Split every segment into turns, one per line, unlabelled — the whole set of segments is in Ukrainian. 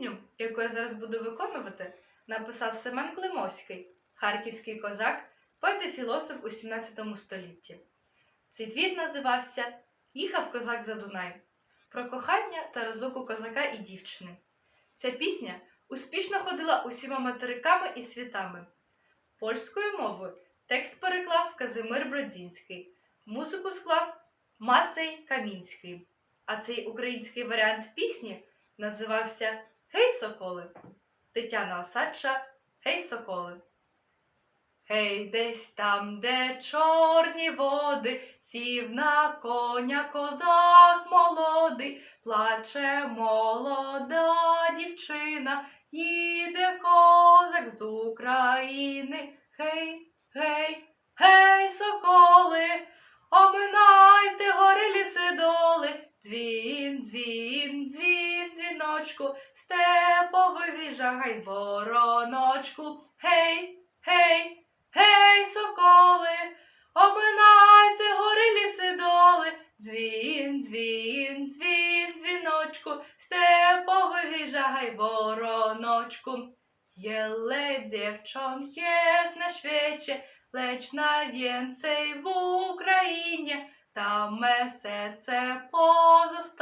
пісню, яку я зараз буду виконувати, написав Семен Климовський, харківський козак, поет і філософ у 17 столітті. Цей твір називався Їхав козак за Дунай про кохання та розлуку козака і дівчини. Ця пісня успішно ходила усіма материками і світами. Польською мовою текст переклав Казимир Бродзінський, музику склав Мацей Камінський. А цей український варіант пісні називався Гей, соколи. Тетяна Осадча Гей, соколи. Гей, десь там, де чорні води, сів на коня козак молодий, плаче молода дівчина, їде козак з України. Гей, гей, гей, соколи, оминайте гори ліси доли, дзвін, дзвін, дзвіночку, степовий жагай вороночку. Гей, гей, гей, соколи, оминайте гори ліси доли, дзвін, дзвін, дзвін, дзвіночку, степовий жагай вороночку. Jele dziewcząt jest na świecie, lecz najwięcej w Ukrainie. Tam me serce pozostało przy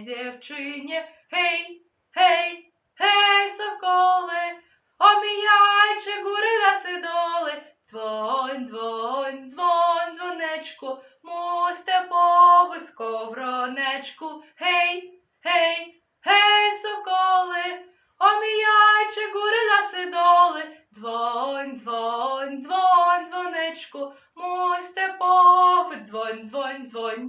dziewczynie. Hej, hej, hej, sokole, omijajcie góry, lasy, doły. Dzwoń, dzwoń, dzwoń, dzwoneczku, mój stepowy skowroneczku. Hej, hej, Гей, соколи, оміяйче гори ласи доли, дзвонь, дзвонь, дзвонь, дзвонечку, мой степовий, дзвонь, дзвонь, дзвонь.